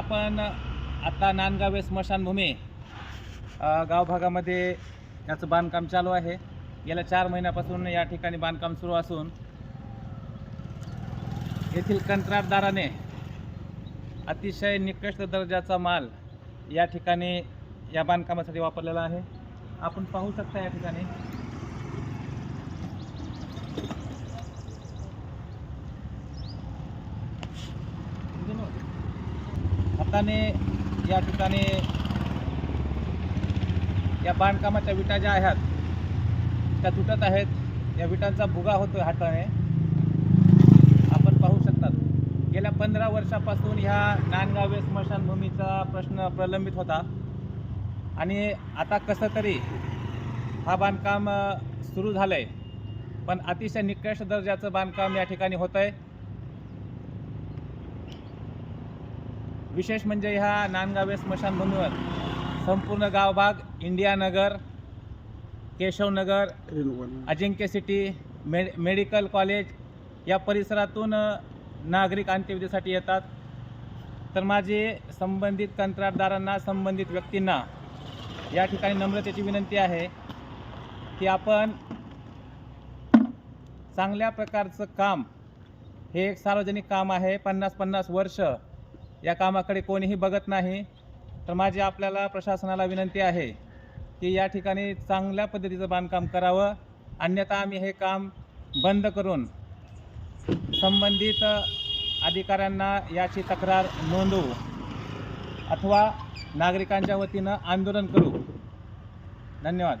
आपण आता नांदगावे स्मशानभूमी गाव भागामध्ये याचं बांधकाम चालू आहे. गेल्या चार महिन्यापासून या ठिकाणी बांधकाम सुरू असून येथील कंत्राटदाराने अतिशय निकृष्ट दर्जाचा माल या ठिकाणी या बांधकामासाठी वापरलेला आहे. आपण पाहू शकता या ठिकाणी हाताने या ठिकाणी या बांधकामाच्या विटा ज्या आहेत त्या तुटत आहेत. या विटांचा भुगा होतो हाताने. आपण पाहू शकतात. गेल्या पंधरा वर्षापासून ह्या नानगावे स्मशानभूमीचा प्रश्न प्रलंबित होता. आणि आता कसं तरी हा बांधकाम सुरू झालं आहे पण अतिशय निकृष्ट दर्जाचं बांधकाम या ठिकाणी होतं आहे विशेष म्हणजे ह्या नांदगावे स्मशानभूमीवर संपूर्ण गावभाग इंडिया नगर केशवनगर अजिंक्य सिटी मे मेडिकल कॉलेज या परिसरातून नागरिक अंत्यविधीसाठी येतात. तर माझी संबंधित कंत्राटदारांना संबंधित व्यक्तींना या ठिकाणी नम्रतेची विनंती आहे की आपण चांगल्या प्रकारचं काम हे एक सार्वजनिक काम आहे पन्नास पन्नास वर्ष या कामाकडे कोणीही बघत नाही. तर माझी आपल्याला प्रशासनाला विनंती आहे की या ठिकाणी चांगल्या पद्धतीचं बांधकाम करावं. अन्यथा आम्ही हे काम बंद करून संबंधित अधिकाऱ्यांना याची तक्रार नोंदवू अथवा नागरिकांच्या वतीनं आंदोलन करू. धन्यवाद.